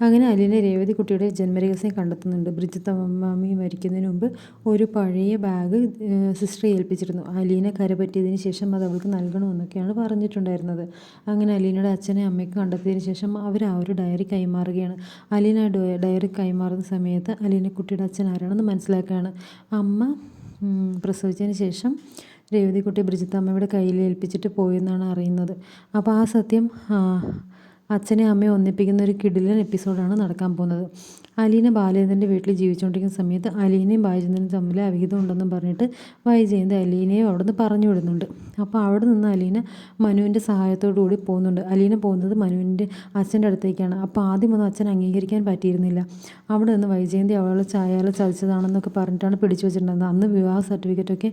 അങ്ങനെ അലീന രേവതി കുട്ടിയുടെ ജന്മരഹസ്യം കണ്ടെത്തുന്നുണ്ട്. ബ്രിജിത്ത അമ്മാമി മരിക്കുന്നതിന് മുമ്പ് ഒരു പഴയ ബാഗ് സിസ്റ്റർ ഏൽപ്പിച്ചിരുന്നു. അലീന കരപറ്റിയതിന് ശേഷം അത് അവൾക്ക് നൽകണമെന്നൊക്കെയാണ് പറഞ്ഞിട്ടുണ്ടായിരുന്നത്. അങ്ങനെ അലീനയുടെ അച്ഛനെ അമ്മയ്ക്ക് കണ്ടെത്തിയതിന് ശേഷം അവർ ആ ഒരു ഡയറി കൈമാറുകയാണ്. അലീന ഡയറി കൈമാറുന്ന സമയത്ത് അലീന കുട്ടിയുടെ അച്ഛൻ ആരാണെന്ന് മനസ്സിലാക്കുകയാണ്. അമ്മ പ്രസവിച്ചതിന് ശേഷം രേവതിക്കുട്ടി ബ്രിജിത്ത അമ്മയുടെ കയ്യിൽ ഏൽപ്പിച്ചിട്ട് പോയെന്നാണ് അറിയുന്നത്. അപ്പോൾ ആ സത്യം അച്ഛനെ അമ്മയെ ഒന്നിപ്പിക്കുന്ന ഒരു കിടിലൻ എപ്പിസോഡാണ് നടക്കാൻ പോകുന്നത്. അലീന ബാലചന്ദ്രന്റെ വീട്ടിൽ ജീവിച്ചുകൊണ്ടിരിക്കുന്ന സമയത്ത് അലീനയും ബാലചന്ദ്രനും തമ്മിൽ അവിഹിതം ഉണ്ടെന്നും പറഞ്ഞിട്ട് വൈജയന്ത് അലീനയും അവിടെ നിന്ന് പറഞ്ഞു വിടുന്നുണ്ട്. അപ്പോൾ അവിടെ നിന്ന് അലീന മനുവിന്റെ സഹായത്തോടു കൂടി പോകുന്നുണ്ട്. അലീന പോകുന്നത് മനുവിന്റെ അച്ഛന്റെ അടുത്തേക്കാണ്. അപ്പോൾ ആദ്യമൊന്നും അച്ഛൻ അംഗീകരിക്കാൻ പറ്റിയിരുന്നില്ല. അവിടെ നിന്ന് വൈജയന്തി അവളെ ചായയാൽ ചതിച്ചതാണെന്നൊക്കെ പറഞ്ഞിട്ടാണ് പിടിച്ചു വെച്ചിട്ടുണ്ടായിരുന്നത്. അന്ന് വിവാഹ സർട്ടിഫിക്കറ്റൊക്കെ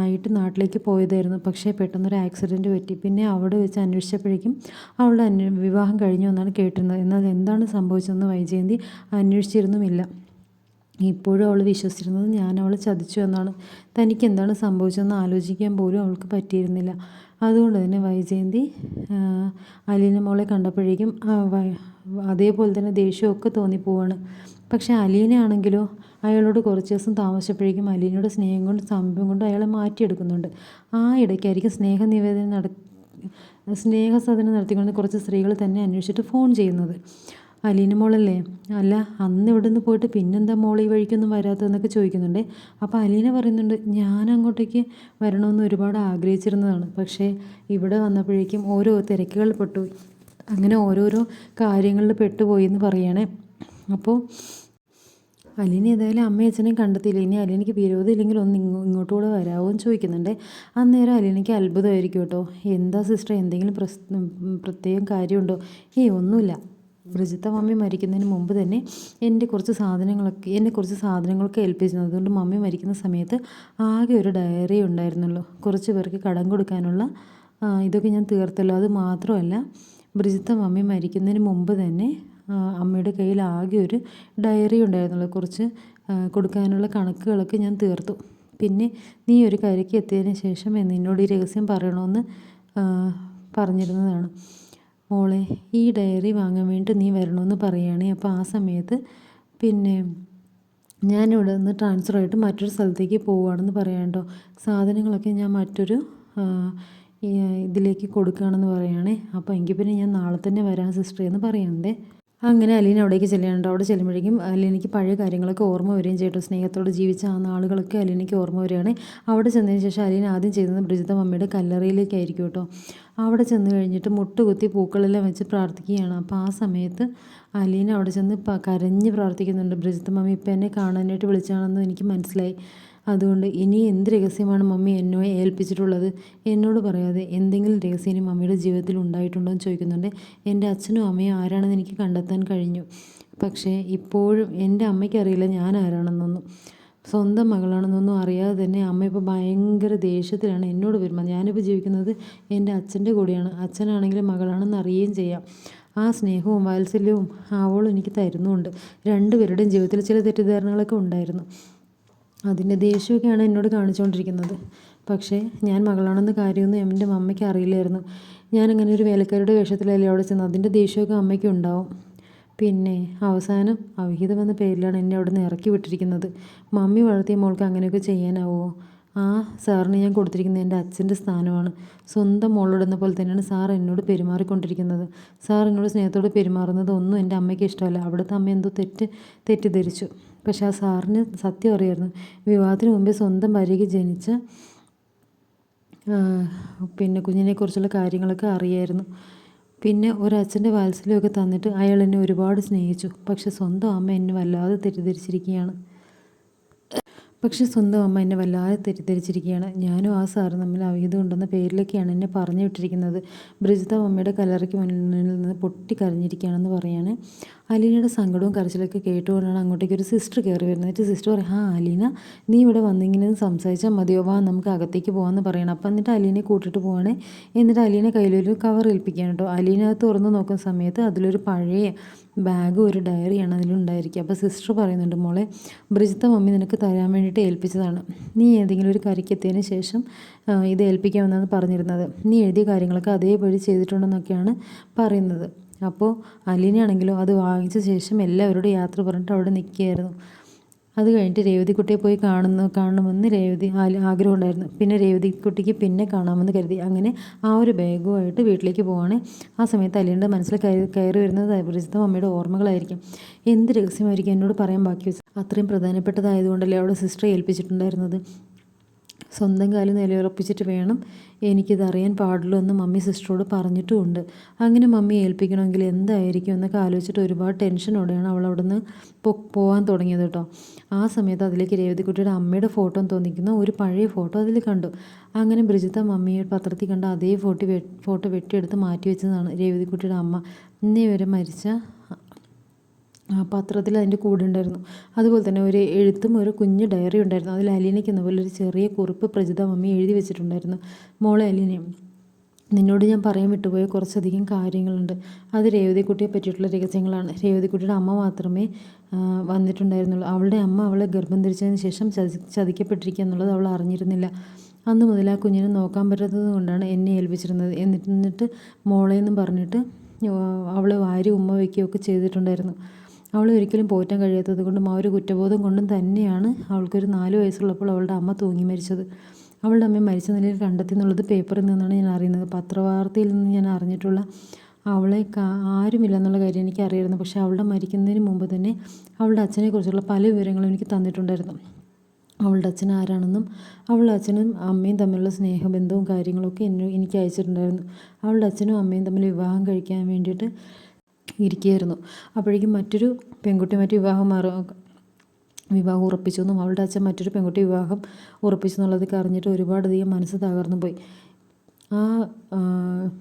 ആയിട്ട് നാട്ടിലേക്ക് പോയതായിരുന്നു. പക്ഷേ പെട്ടെന്നൊരു ആക്സിഡന്റ് പറ്റി. പിന്നെ അവിടെ വെച്ച് അന്വേഷിച്ചപ്പോഴേക്കും അവളുടെ വിവാഹം കഴിഞ്ഞു എന്നാണ് കേട്ടിരുന്നത്. എന്നാൽ എന്താണ് സംഭവിച്ചതെന്ന് വൈജയന്തി അന്വേഷിച്ചിരുന്നുമില്ല. ഇപ്പോഴും അവൾ വിശ്വസിച്ചിരുന്നത് ഞാൻ അവളെ ചതിച്ചു എന്നാണ്. തനിക്ക് എന്താണ് സംഭവിച്ചതെന്ന് ആലോചിക്കാൻ പോലും അവൾക്ക് പറ്റിയിരുന്നില്ല. അതുകൊണ്ട് തന്നെ വൈജയന്തി അലീന മോളെ കണ്ടപ്പോഴേക്കും അതേപോലെ തന്നെ ദേഷ്യമൊക്കെ തോന്നിപ്പോവാണ്. പക്ഷേ അലീനയാണെങ്കിലോ അയാളോട് കുറച്ച് ദിവസം താമസിച്ചപ്പോഴേക്കും അലീനയുടെ സ്നേഹം കൊണ്ട് സമീപം കൊണ്ട് അയാളെ മാറ്റിയെടുക്കുന്നുണ്ട്. ആ ഇടയ്ക്കായിരിക്കും സ്നേഹ നിവേദനം നട സ്നേഹസദനം നടത്തിക്കൊണ്ട് കുറച്ച് സ്ത്രീകൾ തന്നെ അന്വേഷിച്ചിട്ട് ഫോൺ ചെയ്യുന്നത്. അലീന മോളല്ലേ? അല്ല അന്ന് ഇവിടെ നിന്ന് പോയിട്ട് പിന്നെന്താ മോൾ ഈ വഴിക്കൊന്നും വരാത്തതെന്നൊക്കെ ചോദിക്കുന്നുണ്ട്. അപ്പോൾ അലീന പറയുന്നുണ്ട് ഞാൻ അങ്ങോട്ടേക്ക് വരണമെന്ന് ഒരുപാട് ആഗ്രഹിച്ചിരുന്നതാണ്. പക്ഷേ ഇവിടെ വന്നപ്പോഴേക്കും ഓരോ തിരക്കുകൾ പെട്ടു. അങ്ങനെ ഓരോരോ കാര്യങ്ങളിൽ പെട്ടുപോയി എന്ന് പറയണേ. അപ്പോൾ അലീന ഏതായാലും അമ്മയും അച്ഛനെയും കണ്ടെത്തിയില്ല. ഇനി അലീനയ്ക്ക് വിരോധം ഇല്ലെങ്കിൽ ഒന്ന് ഇങ്ങോട്ട് കൂടെ വരാമോ എന്ന് ചോദിക്കുന്നുണ്ട്. അന്നേരം അലീനയ്ക്ക് അത്ഭുതമായിരിക്കും കേട്ടോ. എന്താ സിസ്റ്റർ എന്തെങ്കിലും പ്രത്യേകം കാര്യമുണ്ടോ? ഏയ് ഒന്നുമില്ല. ബ്രിജിത്ത മമ്മി മരിക്കുന്നതിന് മുമ്പ് തന്നെ എന്റെ കുറച്ച് സാധനങ്ങളൊക്കെ എന്നെ കുറച്ച് സാധനങ്ങളൊക്കെ ഏൽപ്പിച്ചിരുന്നു. അതുകൊണ്ട് മമ്മി മരിക്കുന്ന സമയത്ത് ആകെ ഒരു ഡയറി ഉണ്ടായിരുന്നുള്ളൂ. കുറച്ച് പേർക്ക് കടം കൊടുക്കാനുള്ള ഇതൊക്കെ ഞാൻ തീർത്തല്ലോ. അത് മാത്രമല്ല ബ്രിജിത്ത മമ്മി മരിക്കുന്നതിന് മുമ്പ് തന്നെ അമ്മയുടെ കയ്യിൽ ആകെ ഒരു ഡയറി ഉണ്ടായിരുന്നുള്ളൂ. കുറച്ച് കൊടുക്കാനുള്ള കണക്കുകളൊക്കെ ഞാൻ തീർത്തു. പിന്നെ നീ ഒരു കരയ്ക്ക് എത്തിയതിന് ശേഷം നിന്നോട് ഈ രഹസ്യം പറയണമെന്ന് പറഞ്ഞിരുന്നതാണ്. മോളെ ഈ ഡയറി വാങ്ങാൻ വേണ്ടി നീ വരണമെന്ന് പറയുകയാണെ. അപ്പോൾ ആ സമയത്ത് പിന്നെ ഞാനിവിടെ നിന്ന് ട്രാൻസ്ഫർ ആയിട്ട് മറ്റൊരു സ്ഥലത്തേക്ക് പോവുകയാണെന്ന് പറയാണ്ടോ സാധനങ്ങളൊക്കെ ഞാൻ മറ്റൊരു ഇതിലേക്ക് കൊടുക്കുകയാണെന്ന് പറയുകയാണേ. അപ്പോൾ എങ്കിൽ പിന്നെ ഞാൻ നാളെ തന്നെ വരാം സിസ്റ്റർ എന്ന് പറയുന്നുണ്ട്. അങ്ങനെ അലീന അവിടേക്ക് ചെല്ലുന്നുണ്ട് അവിടെ ചെല്ലുമ്പോഴേക്കും അലീനയ്ക്ക് പഴയ കാര്യങ്ങളൊക്കെ ഓർമ്മ വരികയും ചെയ്തു. സ്നേഹത്തോട് ജീവിച്ച ആ നാളുകളൊക്കെ അലീനയ്ക്ക് ഓർമ്മ വരികയാണ്. അവിടെ ചെന്നതിന് ശേഷം അലീന ആദ്യം ചെയ്യുന്നത് ബ്രിജിത മമ്മിയുടെ കല്ലറയിലേക്കായിരിക്കും കേട്ടോ. അവിടെ ചെന്ന് കഴിഞ്ഞിട്ട് മുട്ടുകുത്തി പൂക്കളെല്ലാം വെച്ച് പ്രാർത്ഥിക്കുകയാണ്. അപ്പോൾ ആ സമയത്ത് അലീന അവിടെ ചെന്ന് കരഞ്ഞ് പ്രാർത്ഥിക്കുന്നുണ്ട്. ബ്രിജിത്ത മമ്മി ഇപ്പം എന്നെ കാണാനായിട്ട് വിളിച്ചാണെന്ന് എനിക്ക് മനസ്സിലായി. അതുകൊണ്ട് ഇനി എന്ത് രഹസ്യമാണ് മമ്മി എന്നോ ഏൽപ്പിച്ചിട്ടുള്ളത്? എന്നോട് പറയാതെ എന്തെങ്കിലും രഹസ്യം ഇനി മമ്മിയുടെ ജീവിതത്തിൽ ഉണ്ടായിട്ടുണ്ടോ എന്ന് ചോദിക്കുന്നുണ്ട്. എന്റെ അച്ഛനും അമ്മയും ആരാണെന്ന് എനിക്ക് കണ്ടെത്താൻ കഴിഞ്ഞു. പക്ഷേ ഇപ്പോഴും എന്റെ അമ്മയ്ക്കറിയില്ല ഞാൻ ആരാണെന്നൊന്നും. സ്വന്തം മകളാണെന്നൊന്നും അറിയാതെ തന്നെ അമ്മ ഇപ്പോൾ ഭയങ്കര ദേഷ്യത്തിലാണ് എന്നോട് വരുമ്പോൾ ഞാനിപ്പോൾ ജീവിക്കുന്നത് എന്റെ അച്ഛന്റെ കൂടെയാണ്. അച്ഛനാണെങ്കിലും മകളാണെന്ന് അറിയുകയും ചെയ്യാം. ആ സ്നേഹവും വാത്സല്യവും അവളും എനിക്ക് തരുന്നുമുണ്ട് രണ്ടുപേരുടെയും ജീവിതത്തിൽ ചില തെറ്റിദ്ധാരണകളൊക്കെ ഉണ്ടായിരുന്നു. അതിന്റെ ദേഷ്യമൊക്കെയാണ് എന്നോട് കാണിച്ചുകൊണ്ടിരിക്കുന്നത്. പക്ഷേ ഞാൻ മകളാണെന്ന കാര്യമൊന്നും എന്റെ അമ്മയ്ക്ക് അറിയില്ലായിരുന്നു. ഞാൻ അങ്ങനെ ഒരു വേലക്കാരുടെ വേഷത്തിലല്ലേ അവിടെ ചെന്ന് അതിന്റെ ദേഷ്യമൊക്കെ അമ്മയ്ക്ക് ഉണ്ടാവും. പിന്നെ അവസാനം അവിഹിതം എന്ന പേരിലാണ് എന്നെ അവിടെ നിന്ന് ഇറക്കി വിട്ടിരിക്കുന്നത്. മമ്മി വളർത്തിയ മോൾക്ക് അങ്ങനെയൊക്കെ ചെയ്യാനാവുമോ ആ സാറിന് ഞാൻ കൊടുത്തിരിക്കുന്നത് എന്റെ അച്ഛന്റെ സ്ഥാനമാണ്. സ്വന്തം മോളോടുന്ന പോലെ തന്നെയാണ് സാർ എന്നോട് പെരുമാറിക്കൊണ്ടിരിക്കുന്നത്. സാർ എന്നോട് സ്നേഹത്തോടെ പെരുമാറുന്നത് ഒന്നും എന്റെ അമ്മയ്ക്ക് ഇഷ്ടമല്ല. അവിടുത്തെ അമ്മ എന്തോ തെറ്റ് തെറ്റിദ്ധരിച്ചു. പക്ഷെ ആ സാറിന് സത്യം അറിയായിരുന്നു. വിവാഹത്തിന് മുമ്പേ സ്വന്തം ഭാര്യയ്ക്ക് ജനിച്ച പിന്നെ കുഞ്ഞിനെക്കുറിച്ചുള്ള കാര്യങ്ങളൊക്കെ അറിയായിരുന്നു. പിന്നെ ഒരച്ഛന്റെ വാത്സല്യമൊക്കെ തന്നിട്ട് അയാൾ എന്നെ ഒരുപാട് സ്നേഹിച്ചു. പക്ഷെ സ്വന്തം അമ്മ എന്നെ വല്ലാതെ തെറ്റിദ്ധരിച്ചിരിക്കുകയാണ്. പക്ഷെ സ്വന്തം അമ്മ എന്നെ വല്ലാതെ തെറ്റിദ്ധരിച്ചിരിക്കുകയാണ്. ഞാനും ആ സാറ് തമ്മിൽ അവിഹിതം ഉണ്ടെന്ന പേരിലൊക്കെയാണ് എന്നെ പറഞ്ഞു വിട്ടിരിക്കുന്നത്. ബ്രിജിത അമ്മയുടെ കലറയ്ക്ക് മുന്നിൽ നിന്ന് പൊട്ടിക്കരഞ്ഞിരിക്കുകയാണെന്ന് പറയാണ്. അലീനയുടെ സങ്കടവും കരച്ചിലൊക്കെ കേട്ടുകൊണ്ടാണ് അങ്ങോട്ടേക്ക് ഒരു സിസ്റ്റർ കയറി വരുന്നത്. എന്നിട്ട് സിസ്റ്റർ പറയും ആ അലീന നീ ഇവിടെ വന്നിങ്ങനെ സംസാരിച്ചാൽ മതിയോ? വാ നമുക്ക് അകത്തേക്ക് പോകാമെന്ന് പറയണം. അപ്പം എന്നിട്ട് അലീനെ കൂട്ടിട്ട് പോവാണ്. എന്നിട്ട് അലീനെ കയ്യിലൊരു കവർ ഏൽപ്പിക്കുകയാണ് കേട്ടോ. അലീന തുറന്ന് നോക്കുന്ന സമയത്ത് അതിലൊരു പഴയ ബാഗും ഒരു ഡയറിയാണ് അതിലുണ്ടായിരിക്കുക. അപ്പോൾ സിസ്റ്റർ പറയുന്നുണ്ട് മോളെ ബ്രിജിത്ത മമ്മി നിനക്ക് തരാൻ വേണ്ടിയിട്ട് ഏൽപ്പിച്ചതാണ്. നീ ഏതെങ്കിലും ഒരു കരിക്കെത്തിയതിന് ശേഷം ഇത് ഏൽപ്പിക്കാമെന്നാണ് പറഞ്ഞിരുന്നത്. നീ എഴുതിയ കാര്യങ്ങളൊക്കെ അതേപടി ചെയ്തിട്ടുണ്ടെന്നൊക്കെയാണ് പറയുന്നത്. അപ്പോൾ അലീനയാണെങ്കിലോ അത് വാങ്ങിച്ച ശേഷം എല്ലാവരോടും യാത്ര പറഞ്ഞിട്ട് അവിടെ നിൽക്കുകയായിരുന്നു. അത് കഴിഞ്ഞിട്ട് രേവതിക്കുട്ടിയെ പോയി കാണുന്നു കാണണമെന്ന് രേവതി ആഗ്രഹം ഉണ്ടായിരുന്നു. പിന്നെ രേവതിക്കുട്ടിക്ക് പിന്നെ കാണാമെന്ന് കരുതി. അങ്ങനെ ആ ഒരു ബാഗുമായിട്ട് വീട്ടിലേക്ക് പോവാണ്. ആ സമയത്ത് അലീനയുടെ മനസ്സിൽ കയറി കയറി വരുന്നത് പ്രജിത്ത അമ്മയുടെ ഓർമ്മകളായിരിക്കും. എന്ത് രഹസ്യമായിരിക്കും എന്നോട് പറയാൻ ബാക്കി വെച്ചു അത്രയും പ്രധാനപ്പെട്ടതായതുകൊണ്ടല്ലേ അവിടെ സിസ്റ്ററെ ഏൽപ്പിച്ചിട്ടുണ്ടായിരുന്നത്? സ്വന്തം കാലിൽ നിലയുറപ്പിച്ചിട്ട് വേണം എനിക്കിത് അറിയാൻ പാടുള്ളൂ എന്ന് മമ്മി സിസ്റ്ററോട് പറഞ്ഞിട്ടുമുണ്ട്. അങ്ങനെ മമ്മി ഏൽപ്പിക്കണമെങ്കിൽ എന്തായിരിക്കും എന്നൊക്കെ ആലോചിച്ചിട്ട് ഒരുപാട് ടെൻഷനോടെയാണ് അവൾ അവിടെ നിന്ന് പോകാൻ തുടങ്ങിയത് കേട്ടോ. ആ സമയത്ത് അതിലേക്ക് രേവതിക്കുട്ടിയുടെ അമ്മയുടെ ഫോട്ടോ തോന്നിക്കുന്ന ഒരു പഴയ ഫോട്ടോ അതിൽ കണ്ടു. അങ്ങനെ ബ്രിജിത്ത മമ്മിയെ പത്രത്തിൽ കണ്ട അതേ ഫോട്ടോ ഫോട്ടോ വെട്ടിയെടുത്ത് മാറ്റി വെച്ചതാണ് രേവതിക്കുട്ടിയുടെ അമ്മ. ഇന്നേ വരെ മരിച്ച പത്രത്തിൽ അതിന്റെ കൂടെ ഉണ്ടായിരുന്നു. അതുപോലെ തന്നെ ഒരു എഴുത്തും ഒരു കുഞ്ഞ് ഡയറി ഉണ്ടായിരുന്നു. അതിൽ അലീനയ്ക്ക് എന്ന പോലെ ഒരു ചെറിയ കുറിപ്പ് പ്രജിത മമ്മി എഴുതി വെച്ചിട്ടുണ്ടായിരുന്നു. മോളെ അലീനയും നിന്നോട് ഞാൻ പറയാൻ വിട്ടുപോയ കുറച്ചധികം കാര്യങ്ങളുണ്ട്. അത് രേവതിക്കുട്ടിയെ പറ്റിയിട്ടുള്ള രഹസ്യങ്ങളാണ്. രേവതിക്കുട്ടിയുടെ അമ്മ മാത്രമേ വന്നിട്ടുണ്ടായിരുന്നുള്ളൂ. അവളുടെ അമ്മ അവളെ ഗർഭം ധരിച്ചതിന് ശേഷം ചതി ചതിക്കപ്പെട്ടിരിക്കുക എന്നുള്ളത് അവൾ അറിഞ്ഞിരുന്നില്ല. അന്ന് മുതൽ ആ കുഞ്ഞിനെ നോക്കാൻ പറ്റാത്തത് കൊണ്ടാണ് എന്നെ ഏൽപ്പിച്ചിരുന്നത്. എന്നിട്ട് എന്നിട്ട് മോളെന്നും പറഞ്ഞിട്ട് അവളെ വാരി ഉമ്മ വയ്ക്കുകയൊക്കെ ചെയ്തിട്ടുണ്ടായിരുന്നു. അവളെ ഒരിക്കലും പോറ്റാൻ കഴിയാത്തത് കൊണ്ടും ആ ഒരു കുറ്റബോധം കൊണ്ടും തന്നെയാണ് അവൾക്കൊരു നാല് വയസ്സുള്ളപ്പോൾ അവളുടെ അമ്മ തൂങ്ങി മരിച്ചത്. അവളുടെ അമ്മയെ മരിച്ച നിലയിൽ കണ്ടെത്തി എന്നുള്ളത് പേപ്പറിൽ നിന്നാണ് ഞാൻ അറിയുന്നത്. പത്രവാർത്തയിൽ നിന്ന് ഞാൻ അറിഞ്ഞിട്ടുള്ള അവളെ ആരുമില്ല എന്നുള്ള കാര്യം എനിക്ക് അറിയായിരുന്നു. പക്ഷേ അവളുടെ മരിക്കുന്നതിന് മുമ്പ് തന്നെ അവളുടെ അച്ഛനെക്കുറിച്ചുള്ള പല വിവരങ്ങളും എനിക്ക് തന്നിട്ടുണ്ടായിരുന്നു. അവളുടെ അച്ഛൻ ആരാണെന്നും അവളുടെ അച്ഛനും അമ്മയും തമ്മിലുള്ള സ്നേഹബന്ധവും കാര്യങ്ങളൊക്കെ എന്നെ എനിക്ക് അയച്ചിട്ടുണ്ടായിരുന്നു. അവളുടെ അച്ഛനും അമ്മയും തമ്മിൽ വിവാഹം കഴിക്കാൻ വേണ്ടിയിട്ട് ഇരിക്കുകയായിരുന്നു. അപ്പോഴേക്കും മറ്റൊരു പെൺകുട്ടി മറ്റു വിവാഹം മാറ വിവാഹം ഉറപ്പിച്ചു എന്നും അവളുടെ അച്ഛൻ മറ്റൊരു പെൺകുട്ടി വിവാഹം ഉറപ്പിച്ചു എന്നുള്ളതൊക്കെ അറിഞ്ഞിട്ട് ഒരുപാടധികം മനസ്സ് തകർന്നു പോയി. ആ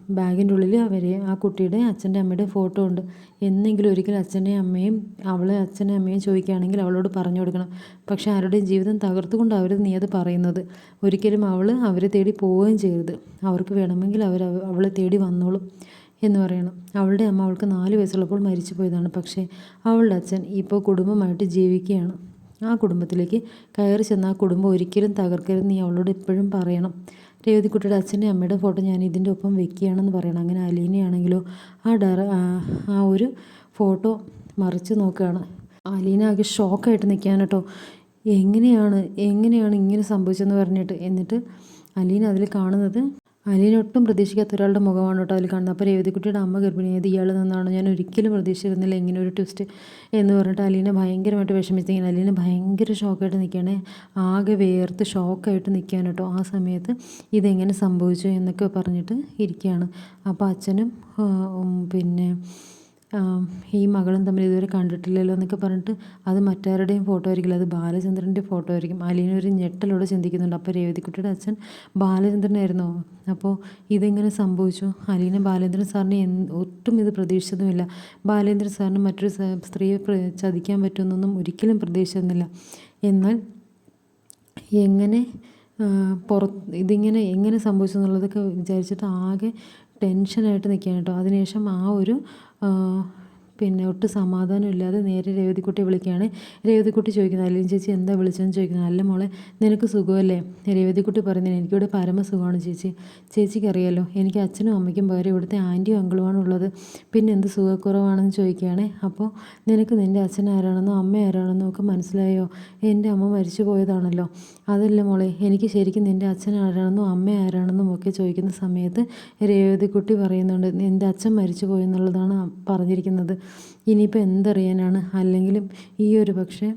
ബാഗിന്റെ ഉള്ളിൽ അവരെ ആ കുട്ടിയുടെ അച്ഛന്റെ അമ്മയുടെ ഫോട്ടോ ഉണ്ട്. എന്നെങ്കിലും ഒരിക്കൽ അച്ഛന്റെയും അമ്മയും അവളെ അച്ഛന്റെ അമ്മയും ചോദിക്കുകയാണെങ്കിൽ അവളോട് പറഞ്ഞു കൊടുക്കണം. പക്ഷേ ആരുടെയും ജീവിതം തകർത്തുകൊണ്ട് അവർ നീ അത് പറയുന്നത്. ഒരിക്കലും അവൾ അവരെ തേടി പോവുകയും ചെയ്യരുത്. അവർക്ക് വേണമെങ്കിൽ അവർ അവളെ തേടി വന്നോളും. എന്ന് പറയണം. അവളുടെ അമ്മ അവൾക്ക് നാല് വയസ്സുള്ളപ്പോൾ മരിച്ചു പോയതാണ് പക്ഷേ അവളുടെ അച്ഛൻ ഇപ്പോൾ കുടുംബമായിട്ട് ജീവിക്കുകയാണ്. ആ കുടുംബത്തിലേക്ക് കയറി ചെന്ന ആ കുടുംബം ഒരിക്കലും തകർക്കരുത് നീ അവളോട് എപ്പോഴും പറയണം. രേവതിക്കുട്ടിയുടെ അച്ഛന്റെ അമ്മയുടെ ഫോട്ടോ ഞാൻ ഇതിന്റെ ഒപ്പം വെക്കുകയാണെന്ന് പറയണം. അങ്ങനെ അലീനയാണെങ്കിലോ ആ ഡയറ ആ ഒരു ഫോട്ടോ മറിച്ച് നോക്കുകയാണ്. അലീന ആകെ ഷോക്കായിട്ട് നിൽക്കാൻ കേട്ടോ. എങ്ങനെയാണ് എങ്ങനെയാണ് ഇങ്ങനെ സംഭവിച്ചതെന്ന് പറഞ്ഞിട്ട്. എന്നിട്ട് അലീന അതിൽ കാണുന്നത് അലീന ഒട്ടും പ്രതീക്ഷിക്കാത്ത ഒരാളുടെ മുഖമാണ് കേട്ടോ അതിൽ കാണുന്നത്. അപ്പോൾ രേവതിക്കുട്ടിയുടെ അമ്മ ഗർഭിണിയായത് ഇയാൾ നിന്നാണ്. ഞാൻ ഒരിക്കലും പ്രതീക്ഷിച്ചിരുന്നില്ല ഇങ്ങനെ ഒരു ട്വിസ്റ്റ് എന്ന് പറഞ്ഞിട്ട് അലീനെ ഭയങ്കരമായിട്ട് വിഷമിച്ചിങ്ങനെ അലീനെ ഭയങ്കര ഷോക്കായിട്ട് നിൽക്കുകയാണ്. ആകെ വേർത്ത് ഷോക്കായിട്ട് നിൽക്കാൻ കേട്ടോ ആ സമയത്ത്. ഇതെങ്ങനെ സംഭവിച്ചു എന്നൊക്കെ പറഞ്ഞിട്ട് ഇരിക്കുകയാണ്. അപ്പോൾ അച്ഛനും പിന്നെ ഈ മകളും തമ്മിൽ ഇതുവരെ കണ്ടിട്ടില്ലല്ലോ എന്നൊക്കെ പറഞ്ഞിട്ട് അത് മറ്റാരുടെയും ഫോട്ടോ ആയിരിക്കില്ല അത് ബാലചന്ദ്രന്റെ ഫോട്ടോ ആയിരിക്കും. അലീന ഒരു ഞെട്ടലോടെ ചിന്തിക്കുന്നുണ്ട്. അപ്പോൾ രേവതിക്കുട്ടിയുടെ അച്ഛൻ ബാലചന്ദ്രനായിരുന്നോ. അപ്പോൾ ഇതെങ്ങനെ സംഭവിച്ചു? അലീന ബാലേന്ദ്രൻ സാറിനെ ഒട്ടും ഇത് പ്രതീക്ഷിച്ചതുമില്ല. ബാലേന്ദ്രൻ സാറിന് മറ്റൊരു സ്ത്രീയെ ചതിക്കാൻ പറ്റുമെന്നൊന്നും ഒരിക്കലും പ്രതീക്ഷിച്ചിരുന്നില്ല. എന്നാൽ എങ്ങനെ പുറത്ത് ഇതിങ്ങനെ എങ്ങനെ സംഭവിച്ചു എന്നുള്ളതൊക്കെ വിചാരിച്ചിട്ട് ആകെ ടെൻഷനായിട്ട് നിൽക്കുകയാണ് കേട്ടോ. അതിനുശേഷം ആ ഒരു 嗯。പിന്നെ ഒട്ടും സമാധാനം ഇല്ലാതെ നേരെ രേവതിക്കുട്ടിയെ വിളിക്കുകയാണ്. രേവതിക്കുട്ടി ചോദിക്കുന്നത് അല്ലെങ്കിൽ ചേച്ചി എന്താ വിളിച്ചതെന്ന്? ചോദിക്കുന്നത് അല്ല മോളെ നിനക്ക് സുഖമല്ലേ? രേവതിക്കുട്ടി പറയുന്നത് എനിക്കിവിടെ പരമസുഖമാണ് ചേച്ചി. ചേച്ചിക്കറിയാലോ എനിക്ക് അച്ഛനും അമ്മയ്ക്കും പകരം ഇവിടുത്തെ ആന്റിയും അങ്കിളുമാണ് ഉള്ളത്. പിന്നെ എന്ത് സുഖക്കുറവാണെന്ന് ചോദിക്കുകയാണ്. അപ്പോൾ നിനക്ക് നിന്റെ അച്ഛൻ ആരാണെന്നോ അമ്മ ആരാണെന്നോ ഒക്കെ മനസ്സിലായോ? എന്റെ അമ്മ മരിച്ചു പോയതാണല്ലോ. അതല്ല മോളെ എനിക്ക് ശരിക്കും നിന്റെ അച്ഛൻ ആരാണെന്നോ അമ്മ ആരാണെന്നും ഒക്കെ ചോദിക്കുന്ന സമയത്ത് രേവതിക്കുട്ടി പറയുന്നുണ്ട് എന്റെ അച്ഛൻ മരിച്ചു പോയെന്നുള്ളതാണ് പറഞ്ഞിരിക്കുന്നത്. ഇനിയിപ്പോൾ എന്തറിയാനാണ്? അല്ലെങ്കിലും ഈ ഒരു പക്ഷേ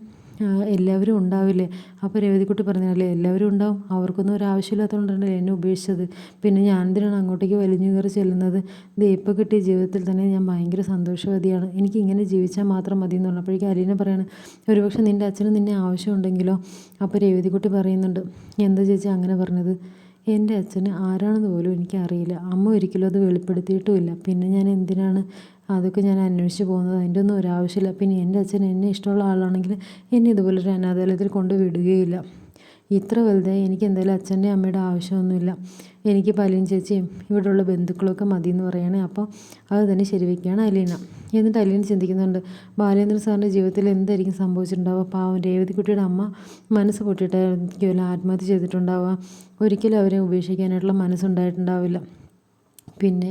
എല്ലാവരും ഉണ്ടാവില്ലേ? അപ്പോൾ രേവതിക്കുട്ടി പറഞ്ഞല്ലേ എല്ലാവരും ഉണ്ടാവും. അവർക്കൊന്നും ഒരു ആവശ്യമില്ലാത്തതുകൊണ്ടാണ് എന്നെ ഉപേക്ഷിച്ചത്. പിന്നെ ഞാൻ എന്തിനാണ് അങ്ങോട്ടേക്ക് വലിഞ്ഞു കയറി ചെല്ലുന്നത്? ഇത് ഇപ്പോൾ കിട്ടിയ ജീവിതത്തിൽ തന്നെ ഞാൻ ഭയങ്കര സന്തോഷവതിയാണ്. എനിക്ക് ഇങ്ങനെ ജീവിച്ചാൽ മാത്രം മതി എന്ന് പറഞ്ഞപ്പോഴേക്കും അലീന പറയാണ് ഒരുപക്ഷെ നിന്റെ അച്ഛന് നിന്നെ ആവശ്യമുണ്ടെങ്കിലോ? അപ്പോൾ രേവതിക്കുട്ടി പറയുന്നുണ്ട് എന്താ ചേച്ചി അങ്ങനെ പറഞ്ഞത്? എന്റെ അച്ഛന് ആരാണെന്ന് പോലും എനിക്കറിയില്ല. അമ്മ ഒരിക്കലും അത് വെളിപ്പെടുത്തിയിട്ടുമില്ല. പിന്നെ ഞാൻ എന്തിനാണ് അതൊക്കെ ഞാൻ അന്വേഷിച്ച് പോകുന്നത്. അതിന്റെ ഒന്നും ഒരാവശ്യമില്ല പിന്നെ എന്റെ അച്ഛൻ എന്നെ ഇഷ്ടമുള്ള ആളാണെങ്കിൽ എന്നെ ഇതുപോലൊരു അനാഥാലയത്തിൽ കൊണ്ട് വിടുകയില്ല. ഇത്ര വലുതായി എനിക്ക് എന്തായാലും അച്ഛന്റെ അമ്മയുടെ ആവശ്യമൊന്നുമില്ല. എനിക്ക് പലിയും ചേച്ചിയും ഇവിടെയുള്ള ബന്ധുക്കളൊക്കെ മതി എന്ന് പറയുകയാണെങ്കിൽ അപ്പോൾ അത് തന്നെ ശരിവെക്കുകയാണ് അലീന. എന്നിട്ട് അലീന ചിന്തിക്കുന്നുണ്ട് ബാലേന്ദ്രൻ സാറിന്റെ ജീവിതത്തിൽ എന്തായിരിക്കും സംഭവിച്ചിട്ടുണ്ടാവുക? പാവം രേവതിക്കുട്ടിയുടെ അമ്മ മനസ്സ് പൊട്ടിയിട്ടായിരിക്കുമല്ലോ ആത്മഹത്യ ചെയ്തിട്ടുണ്ടാവുക? ഒരിക്കലും അവരെ ഉപേക്ഷിക്കാനായിട്ടുള്ള മനസ്സുണ്ടായിട്ടുണ്ടാവില്ല. പിന്നെ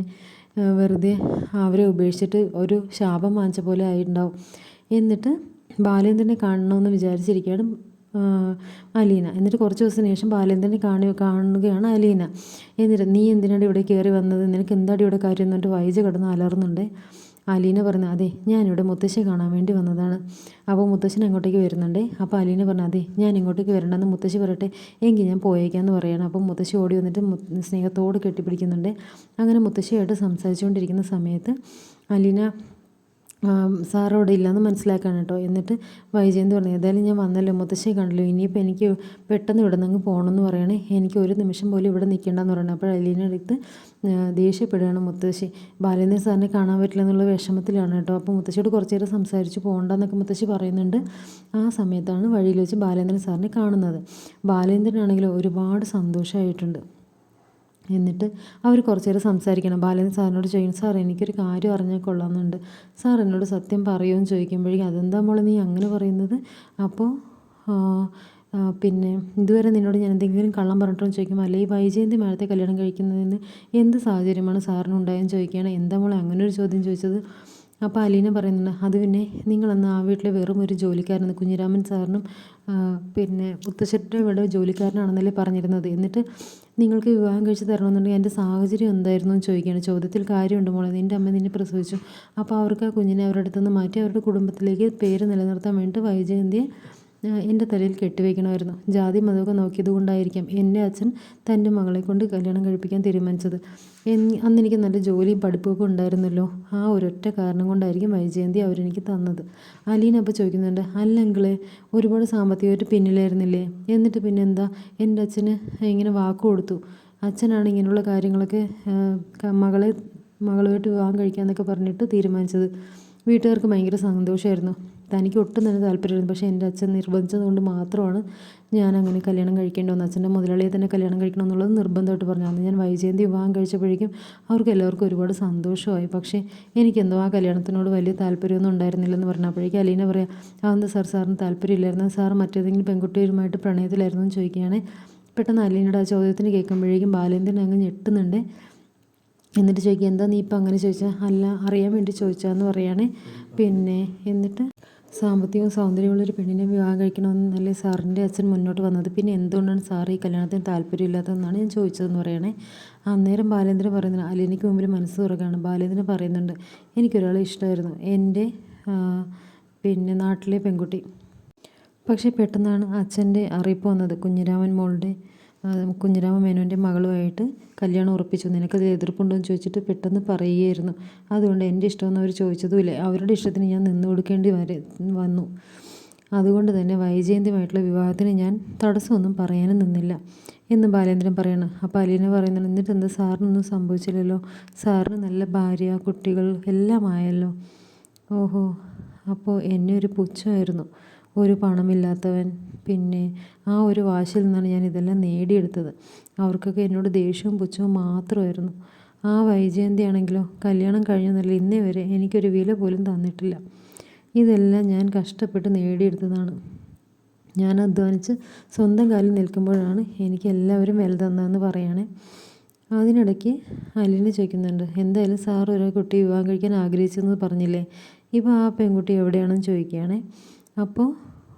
വെറുതെ അവരെ ഉപേക്ഷിച്ചിട്ട് ഒരു ശാപം വാങ്ങിച്ച പോലെ ആയിട്ടുണ്ടാവും. എന്നിട്ട് ബാലേന്ദ്രനെ കാണണമെന്ന് വിചാരിച്ചിരിക്കുകയാണ് അലീന. എന്നിട്ട് കുറച്ച് ദിവസത്തിന് ശേഷം ബാലേന്ദ്രനെ കാണി കാണുകയാണ് അലീന. എന്നിട്ട് നീ എന്തിനാണ് ഇവിടെ കയറി വന്നത്? നിനക്ക് എന്താടി ഇവിടെ കാര്യം? എന്നിട്ട് വൈജ് കിടന്ന് അലറുന്നുണ്ട്. അലീന പറഞ്ഞു അതെ ഞാനിവിടെ മുത്തശ്ശി കാണാൻ വേണ്ടി വന്നതാണ്. അപ്പോൾ മുത്തശ്ശൻ അങ്ങോട്ടേക്ക് വരുന്നുണ്ട്. അപ്പോൾ അലീന പറഞ്ഞു അതെ ഞാൻ ഇങ്ങോട്ടേക്ക് വരണ്ടെന്ന് മുത്തശ്ശി പറയട്ടെ. എങ്കിൽ ഞാൻ പോയേക്കാന്ന് പറയണം. അപ്പോൾ മുത്തശ്ശി ഓടി വന്നിട്ട് സ്നേഹത്തോട് കെട്ടിപ്പിടിക്കുന്നുണ്ട്. അങ്ങനെ മുത്തശ്ശിയായിട്ട് സംസാരിച്ചുകൊണ്ടിരിക്കുന്ന സമയത്ത് അലീന സാർ അവിടെ ഇല്ലയെന്ന് മനസ്സിലാക്കാണ് കേട്ടോ എന്നിട്ട് വൈജയന്തി പറഞ്ഞു ഏതായാലും ഞാൻ വന്നല്ലോ മുത്തശ്ശിയെ കണ്ടല്ലോ. ഇനിയിപ്പോൾ എനിക്ക് പെട്ടെന്ന് ഇവിടെ നിന്ന് പോകണമെന്ന് പറയണേ. എനിക്ക് ഒരു നിമിഷം പോലും ഇവിടെ നിൽക്കേണ്ടെന്ന് പറയണം. അപ്പോൾ അലീനെ അടുത്ത് ദേഷ്യപ്പെടുകയാണ് മുത്തശ്ശി. ബാലേന്ദ്രൻ സാറിനെ കാണാൻ പറ്റില്ല എന്നുള്ള വിഷമത്തിലാണ് കേട്ടോ അപ്പോൾ മുത്തശ്ശിയോട് കുറച്ച് നേരം സംസാരിച്ച് പോകണ്ടെന്നൊക്കെ മുത്തശ്ശി പറയുന്നുണ്ട്. ആ സമയത്താണ് വഴിയിൽ വെച്ച് ബാലേന്ദ്രൻ സാറിനെ കാണുന്നത്. ബാലേന്ദ്രനാണെങ്കിൽ ഒരുപാട് സന്തോഷമായിട്ടുണ്ട് എന്നിട്ട് അവർ കുറച്ച് നേരം സംസാരിക്കണം. ബാലൻ സാറിനോട് ചോദിക്കും സാർ എനിക്കൊരു കാര്യം അറിഞ്ഞാൽ കൊള്ളാമെന്നുണ്ട്. സാർ എന്നോട് സത്യം പറയുമെന്ന് ചോദിക്കുമ്പോഴേക്കും അതെന്താ മോളെ നീ അങ്ങനെ പറയുന്നത്? അപ്പോൾ പിന്നെ ഇതുവരെ നിന്നോട് ഞാൻ എന്തെങ്കിലും കള്ളം പറഞ്ഞിട്ടോ ചോദിക്കുമ്പോൾ അല്ലെങ്കിൽ വൈജയന്തി മേളത്തെ കല്യാണം കഴിക്കുന്നതിന് എന്ത് സാഹചര്യമാണ് സാറിന് ഉണ്ടായെന്ന് ചോദിക്കുകയാണ്. എന്താ മോളെ അങ്ങനെ ഒരു ചോദ്യം ചോദിച്ചത്? അപ്പോൾ അലീന പറയുന്നുണ്ട് അത് പിന്നെ നിങ്ങളന്ന് ആ വീട്ടിലെ വെറും ഒരു ജോലിക്കാരനാണ്. കുഞ്ഞിരാമൻ സാറിനും പിന്നെ മുത്തശ്ശന്റെ ഇവിടെ ജോലിക്കാരനാണെന്നല്ലേ പറഞ്ഞിരുന്നത്. എന്നിട്ട് നിങ്ങൾക്ക് വിവാഹം കഴിച്ച് തരണമെന്നുണ്ടെങ്കിൽ എന്റെ സാഹചര്യം എന്തായിരുന്നു എന്ന് ചോദിക്കുകയാണ്. ചോദ്യത്തിൽ കാര്യമുണ്ട് മോളെ. നിന്റെ അമ്മ നിന്നെ പ്രസവിച്ചു. അപ്പോൾ അവർക്ക് ആ കുഞ്ഞിനെ അവരുടെ അടുത്തുനിന്ന് മാറ്റി അവരുടെ കുടുംബത്തിലേക്ക് പേര് നിലനിർത്താൻ വേണ്ടിയിട്ട് വൈജയന്തിയെ എന്റെ തലയിൽ കെട്ടിവയ്ക്കണമായിരുന്നു ജാതി മതമൊക്കെ നോക്കിയത് കൊണ്ടായിരിക്കാം എന്റെ അച്ഛൻ തന്റെ മകളെ കൊണ്ട് കല്യാണം കഴിപ്പിക്കാൻ തീരുമാനിച്ചത്. അന്ന് എനിക്ക് നല്ല ജോലിയും പഠിപ്പുമൊക്കെ ഉണ്ടായിരുന്നല്ലോ. ആ ഒരൊറ്റ കാരണം കൊണ്ടായിരിക്കും വൈജയന്തി അവരെനിക്ക് തന്നത്. അലീന അപ്പോൾ ചോദിക്കുന്നുണ്ട് അല്ലെങ്കിലേ ഒരുപാട് സാമ്പത്തികമായിട്ട് പിന്നിലായിരുന്നില്ലേ? എന്നിട്ട് പിന്നെ എന്താ? എന്റെ അച്ഛന് ഇങ്ങനെ വാക്ക് കൊടുത്തു. അച്ഛനാണ് ഇങ്ങനെയുള്ള കാര്യങ്ങളൊക്കെ മകളെ മകളുമായിട്ട് വിവാഹം കഴിക്കാമെന്നൊക്കെ പറഞ്ഞിട്ട് തീരുമാനിച്ചത്. വീട്ടുകാർക്ക് ഭയങ്കര സന്തോഷമായിരുന്നു തനിക്ക് ഒട്ടും തന്നെ താല്പര്യമായിരുന്നു പക്ഷേ എന്റെ അച്ഛൻ നിർബന്ധിച്ചതുകൊണ്ട് മാത്രമാണ് ഞാൻ അങ്ങനെ കല്യാണം കഴിക്കേണ്ടി വന്നത്. അച്ഛന്റെ മുതലാളിയെ തന്നെ കല്യാണം കഴിക്കണം എന്നുള്ളത് നിർബന്ധമായിട്ട് പറഞ്ഞു അന്ന് ഞാൻ വൈജയന്തി വിവാഹം കഴിച്ചപ്പോഴേക്കും അവർക്ക് എല്ലാവർക്കും ഒരുപാട് സന്തോഷമായി. പക്ഷേ എനിക്കെന്തോ ആ കല്യാണത്തിനോട് വലിയ താല്പര്യമൊന്നും ഉണ്ടായിരുന്നില്ലെന്ന് പറഞ്ഞപ്പോഴേക്കും അലീന പറയാം അതെന്താ സാർ സാറിന് താല്പര്യമില്ലായിരുന്നു. സാർ മറ്റേതെങ്കിലും പെൺകുട്ടിയുമായിട്ട് പ്രണയത്തിലായിരുന്നു എന്ന് ചോദിക്കുകയാണ്. പെട്ടെന്ന് അലീനയുടെ ആ ചോദ്യത്തിന് കേൾക്കുമ്പോഴേക്കും ബാലേന്ദ്രൻ അങ്ങ് ഞെട്ടുന്നുണ്ട്. എന്നിട്ട് ചോദിക്കുക എന്താ നീ ഇപ്പം അങ്ങനെ ചോദിച്ചാൽ അല്ല അറിയാൻ വേണ്ടി ചോദിച്ചാന്ന് പറയുകയാണ് പിന്നെ എന്നിട്ട് സാമ്പത്തികവും സൗന്ദര്യമുള്ളൊരു പെണ്ണിനെ വിവാഹം കഴിക്കണമെന്നല്ലേ സാറിന്റെ അച്ഛൻ മുന്നോട്ട് വന്നത്? പിന്നെ എന്തുകൊണ്ടാണ് സാർ ഈ കല്യാണത്തിന് താല്പര്യമില്ലാത്തതെന്നാണ് ഞാൻ ചോദിച്ചതെന്ന് പറയണേ. അന്നേരം ബാലേന്ദ്രൻ പറയുന്നത് അലീനയ്ക്ക് മുമ്പിൽ മനസ്സ് തുറക്കാണ് ബാലേന്ദ്രൻ പറയുന്നുണ്ട് എനിക്കൊരാളെ ഇഷ്ടമായിരുന്നു എന്റെ പിന്നെ നാട്ടിലെ പെൺകുട്ടി. പക്ഷേ പെട്ടെന്നാണ് അച്ഛന്റെ അറിയിപ്പ് വന്നത് കുഞ്ഞിരാമൻ മോളുടെ കുഞ്ഞിരാമ മേനോന്റെ മകളുമായിട്ട് കല്യാണം ഉറപ്പിച്ചു. നിനക്കത് എതിർപ്പുണ്ടോ? എന്ന് ചോദിച്ചിട്ട് പെട്ടെന്ന് പറയുകയായിരുന്നു. അതുകൊണ്ട് എന്റെ ഇഷ്ടമൊന്നും അവർ ചോദിച്ചതുമില്ല. അവരുടെ ഇഷ്ടത്തിന് ഞാൻ നിന്ന് കൊടുക്കേണ്ടി വരെ വന്നു. അതുകൊണ്ട് തന്നെ വൈജയന്തിയുമായിട്ടുള്ള വിവാഹത്തിന് ഞാൻ തടസ്സമൊന്നും പറയാനും നിന്നില്ല എന്ന് ബാലേന്ദ്രൻ പറയണം. അപ്പോൾ അലീന പറയുന്നത് എന്നിട്ട് എന്താ സാറിനൊന്നും സംഭവിച്ചില്ലല്ലോ? സാറിന് നല്ല ഭാര്യ കുട്ടികൾ എല്ലാം ആയല്ലോ ഓഹോ. അപ്പോൾ എന്നെ ഒരു പുച്ഛമായിരുന്നു. ഒരു പണമില്ലാത്തവൻ. പിന്നെ ആ ഒരു വാശിൽ നിന്നാണ് ഞാൻ ഇതെല്ലാം നേടിയെടുത്തത്. അവർക്കൊക്കെ എന്നോട് ദേഷ്യവും പുച്ഛവും മാത്രമായിരുന്നു. ആ വൈജയന്തി ആണെങ്കിലോ കല്യാണം കഴിഞ്ഞെന്നല്ല ഇന്നേ വരെ എനിക്കൊരു വില പോലും തന്നിട്ടില്ല. ഇതെല്ലാം ഞാൻ കഷ്ടപ്പെട്ട് നേടിയെടുത്തതാണ്. ഞാൻ അധ്വാനിച്ച് സ്വന്തം കാലിൽ നിൽക്കുമ്പോഴാണ് എനിക്ക് എല്ലാവരും വില തന്നതെന്ന് പറയുകയാണെ അതിനിടയ്ക്ക് അലിനെ ചോദിക്കുന്നുണ്ട് എന്തായാലും സാർ ഒരു കുട്ടി വിവാഹം കഴിക്കാൻ ആഗ്രഹിച്ചെന്ന് പറഞ്ഞില്ലേ? ഇപ്പോൾ ആ പെൺകുട്ടി എവിടെയാണെന്ന് ചോദിക്കുകയാണെ. അപ്പോൾ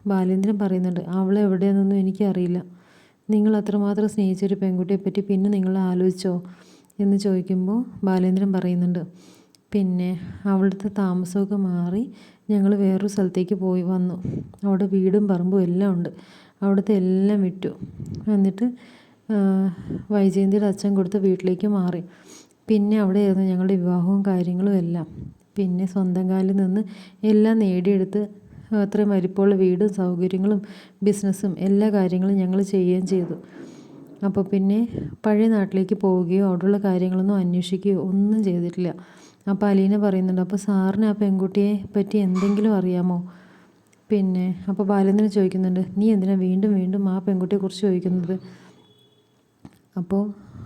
ബാലേന്ദ്രൻ പറയുന്നുണ്ട് അവൾ എവിടെയാണെന്നൊന്നും എനിക്കറിയില്ല. നിങ്ങൾ അത്രമാത്രം സ്നേഹിച്ചൊരു പെൺകുട്ടിയെപ്പറ്റി പിന്നെ നിങ്ങൾ ആലോചിച്ചോ? എന്ന് ചോദിക്കുമ്പോൾ ബാലേന്ദ്രൻ പറയുന്നുണ്ട് പിന്നെ അവിടുത്തെ താമസമൊക്കെ മാറി ഞങ്ങൾ വേറൊരു സ്ഥലത്തേക്ക് പോയി വന്നു. അവിടെ വീടും പറമ്പും എല്ലാം ഉണ്ട്. അവിടുത്തെ എല്ലാം വിറ്റു. എന്നിട്ട് വൈജയന്തിയുടെ അച്ഛൻ കൊടുത്ത വീട്ടിലേക്ക് മാറി. പിന്നെ അവിടെയായിരുന്നു ഞങ്ങളുടെ വിവാഹവും കാര്യങ്ങളും എല്ലാം. പിന്നെ സ്വന്തം കാലിൽ നിന്ന് എല്ലാം നേടിയെടുത്ത് അത്രയും വലിപ്പമുള്ള വീടും സൗകര്യങ്ങളും ബിസിനസ്സും എല്ലാ കാര്യങ്ങളും ഞങ്ങൾ ചെയ്യുകയും ചെയ്തു. അപ്പോൾ പിന്നെ പഴയ നാട്ടിലേക്ക് പോവുകയോ അവിടെയുള്ള കാര്യങ്ങളൊന്നും അന്വേഷിക്കുകയോ ഒന്നും ചെയ്തിട്ടില്ല. അപ്പോൾ അലീന പറയുന്നുണ്ട് അപ്പോൾ സാറിന് ആ പെൺകുട്ടിയെ പറ്റി എന്തെങ്കിലും അറിയാമോ? പിന്നെ അപ്പോൾ ബാലേന്ദ്രൻ ചോദിക്കുന്നുണ്ട് നീ എന്തിനാണ് വീണ്ടും വീണ്ടും ആ പെൺകുട്ടിയെക്കുറിച്ച് ചോദിക്കുന്നത്? അപ്പോൾ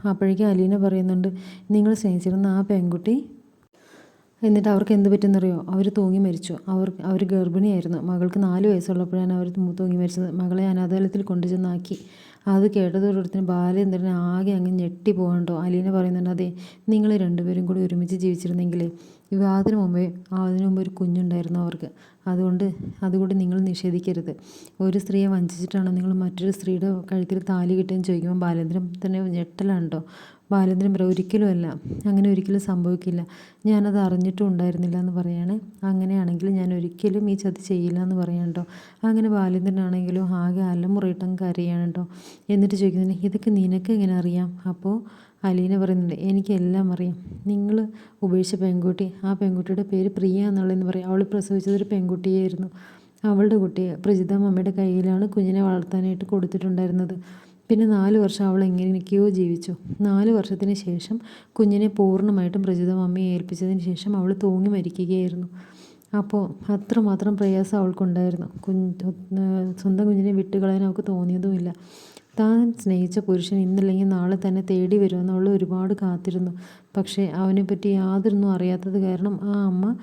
അപ്പോഴേക്കും അലീന പറയുന്നുണ്ട് നിങ്ങൾ സ്നേഹിച്ചിരുന്ന ആ പെൺകുട്ടി എന്നിട്ട് അവർക്ക് എന്ത് പറ്റുന്നറിയോ അവർ തൂങ്ങി മരിച്ചു. അവർ അവർ ഗർഭിണിയായിരുന്നു. മകൾക്ക് നാല് വയസ്സുള്ളപ്പോഴാണ് അവർ തൂങ്ങി മരിച്ചത്. മകളെ അനാഥാലയത്തിൽ കൊണ്ടുചെന്നാക്കി. അത് കേട്ടതോടൊരുത്തിന് ബാലേന്ദ്രൻ ആകെ അങ്ങ് ഞെട്ടി പോകണ്ടോ? അലീന പറയുന്നുണ്ട് അതെ നിങ്ങൾ രണ്ടുപേരും കൂടി ഒരുമിച്ച് ജീവിച്ചിരുന്നെങ്കിൽ വിവാഹത്തിന് മുമ്പേ അതിനു മുമ്പ് ഒരു കുഞ്ഞുണ്ടായിരുന്നു അവർക്ക്. അതുകൊണ്ട് അതുകൊണ്ട് നിങ്ങൾ നിഷേധിക്കരുത്. ഒരു സ്ത്രീയെ വഞ്ചിച്ചിട്ടാണോ നിങ്ങൾ മറ്റൊരു സ്ത്രീയുടെ കഴുത്തിൽ താലി കിട്ടുകയെന്ന് ചോദിക്കുമ്പോൾ ബാലേന്ദ്രൻ തന്നെ ഞെട്ടലാണ് കേട്ടോ ബാലേന്ദ്രൻ പറയും ഒരിക്കലും അല്ല. അങ്ങനെ ഒരിക്കലും സംഭവിക്കില്ല. ഞാനത് അറിഞ്ഞിട്ടും ഉണ്ടായിരുന്നില്ല എന്ന് പറയാണ്. അങ്ങനെയാണെങ്കിൽ ഞാൻ ഒരിക്കലും ഈ ചതി ചെയ്യില്ല എന്ന് പറയാം കേട്ടോ അങ്ങനെ ബാലേന്ദ്രനാണെങ്കിലും ആകെ അലമുറയിട്ടങ്ങ് കരയാണ് കേട്ടോ എന്നിട്ട് ചോദിക്കുന്നത് ഇതൊക്കെ നിനക്ക് എങ്ങനെ അറിയാം? അപ്പോൾ അലീന പറയുന്നുണ്ട് എനിക്കെല്ലാം അറിയാം. നിങ്ങൾ ഉപേക്ഷിച്ച പെൺകുട്ടി ആ പെൺകുട്ടിയുടെ പേര് പ്രിയ എന്നുള്ളതെന്ന് പറയും. അവൾ പ്രസവിച്ചത് ഒരു പെൺകുട്ടിയായിരുന്നു. അവളുടെ കുട്ടിയെ പ്രജിത മമ്മയുടെ കയ്യിലാണ് കുഞ്ഞിനെ വളർത്താനായിട്ട് കൊടുത്തിട്ടുണ്ടായിരുന്നത്. പിന്നെ നാല് വർഷം അവൾ എങ്ങനെയൊക്കെയോ ജീവിച്ചു. നാല് വർഷത്തിന് ശേഷം കുഞ്ഞിനെ പൂർണമായിട്ടും പ്രജിത ഏൽപ്പിച്ചതിന് ശേഷം അവൾ തൂങ്ങി മരിക്കുകയായിരുന്നു. അപ്പോൾ അത്രമാത്രം പ്രയാസം അവൾക്കുണ്ടായിരുന്നു. കുഞ്ഞ് സ്വന്തം കുഞ്ഞിനെ വിട്ടുകളയാൻ അവൾക്ക് തോന്നിയതുമില്ല. താൻ സ്നേഹിച്ച പുരുഷൻ ഇന്നല്ലെങ്കിൽ നാളെ തന്നെ തേടി വരുമെന്ന് അവൾ ഒരുപാട് കാത്തിരുന്നു. പക്ഷേ അവനെപ്പറ്റി യാതൊന്നും അറിയാത്തത് കാരണം ആ അമ്മ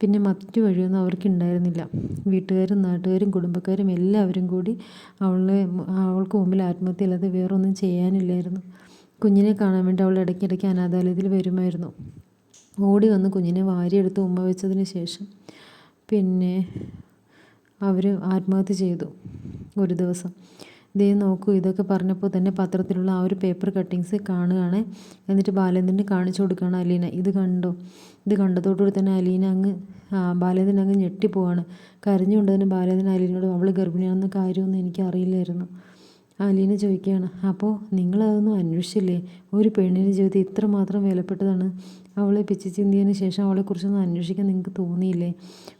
പിന്നെ മറ്റു വഴിയൊന്നും അവർക്കുണ്ടായിരുന്നില്ല. വീട്ടുകാരും നാട്ടുകാരും കുടുംബക്കാരും എല്ലാവരും കൂടി അവളെ അവൾക്ക് മുമ്പിൽ ആത്മഹത്യ അല്ലാതെ വേറൊന്നും ചെയ്യാനില്ലായിരുന്നു. കുഞ്ഞിനെ കാണാൻ വേണ്ടി അവൾ ഇടയ്ക്കിടയ്ക്ക് അനാഥാലയത്തിൽ വരുമായിരുന്നു. ഓടി വന്ന് കുഞ്ഞിനെ വാരിയെടുത്ത് ഉമ്മ വെച്ചതിന് ശേഷം പിന്നെ അവർ ആത്മഹത്യ ചെയ്തു. ഒരു ദിവസം ദേ നോക്കൂ ഇതൊക്കെ പറഞ്ഞപ്പോൾ തന്നെ പത്രത്തിലുള്ള ആ ഒരു പേപ്പർ കട്ടിങ്സ് കാണുകയാണ്. എന്നിട്ട് ബാലേന്ദ്രന് കാണിച്ചു കൊടുക്കുകയാണ് അലീന. ഇത് കണ്ടോ? ഇത് കണ്ടതോടുകൂടി തന്നെ അലീന അങ്ങ് ബാലേന്ദ്രൻ അങ്ങ് ഞെട്ടിപ്പോവാണ് കരഞ്ഞുകൊണ്ട് തന്നെ ബാലേന്ദ്രൻ അലീനയോട് അവൾ ഗർഭിണിയാണെന്ന കാര്യമൊന്നും എനിക്ക് അറിയില്ലായിരുന്നു അലീന ചോദിക്കുകയാണ് അപ്പോൾ നിങ്ങളതൊന്നും അന്വേഷിച്ചില്ലേ? ഒരു പെണ്ണിന്റെ ജീവിതം ഇത്രമാത്രം വിലപ്പെട്ടതാണ്. അവളെ പിച്ചി ചിന്തിയതിന് ശേഷം അവളെക്കുറിച്ചൊന്നും അന്വേഷിക്കാൻ നിങ്ങൾക്ക് തോന്നിയില്ലേ?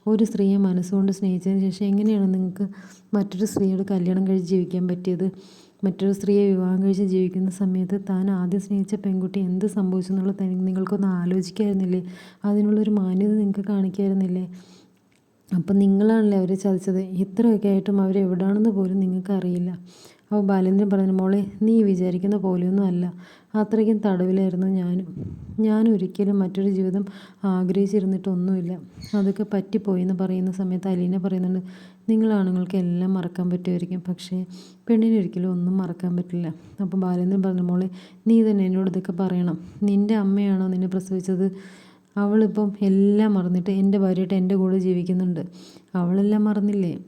ഒരു സ്ത്രീയെ മനസ്സുകൊണ്ട് സ്നേഹിച്ചതിന് ശേഷം എങ്ങനെയാണ് നിങ്ങൾക്ക് മറ്റൊരു സ്ത്രീയോട് കല്യാണം കഴിച്ച് ജീവിക്കാൻ പറ്റിയത്? മറ്റൊരു സ്ത്രീയെ വിവാഹം കഴിച്ച് ജീവിക്കുന്ന സമയത്ത് താൻ ആദ്യം സ്നേഹിച്ച പെൺകുട്ടി എന്ത് സംഭവിച്ചു എന്നുള്ളത് നിങ്ങൾക്കൊന്ന് ആലോചിക്കായിരുന്നില്ലേ? അതിനുള്ളൊരു മാന്യത നിങ്ങൾക്ക് കാണിക്കായിരുന്നില്ലേ? അപ്പം നിങ്ങളാണല്ലേ അവരെ ചതിച്ചത്? ഇത്രയൊക്കെ ആയിട്ടും അവരെവിടാണെന്ന് പോലും നിങ്ങൾക്ക് അറിയില്ല. അപ്പോൾ ബാലേന്ദ്രൻ പറഞ്ഞു മോളെ നീ വിചാരിക്കുന്ന പോലെയൊന്നും അല്ല. അത്രയ്ക്കും തടവിലായിരുന്നു ഞാനും. ഞാൻ ഒരിക്കലും മറ്റൊരു ജീവിതം ആഗ്രഹിച്ചിരുന്നിട്ടൊന്നുമില്ല. അതൊക്കെ പറ്റിപ്പോയി എന്ന് പറയുന്ന സമയത്ത് അലീന പറയുന്നുണ്ട് നിങ്ങൾ ആണുങ്ങൾക്ക് എല്ലാം മറക്കാൻ പറ്റുമായിരിക്കും. പക്ഷേ പെണ്ണിന് ഒരിക്കലും ഒന്നും മറക്കാൻ പറ്റില്ല. അപ്പോൾ ബാലേന്ദ്രൻ പറഞ്ഞു മോളെ നീ തന്നെ എന്നോട് ഇതൊക്കെ പറയണം. നിന്റെ അമ്മയാണോ നിന്നെ പ്രസവിച്ചത്? അവളിപ്പം എല്ലാം മറന്നിട്ട് എന്റെ ഭാര്യയായിട്ട് എന്റെ കൂടെ ജീവിക്കുന്നുണ്ട്. അവളെല്ലാം മറന്നില്ലേ?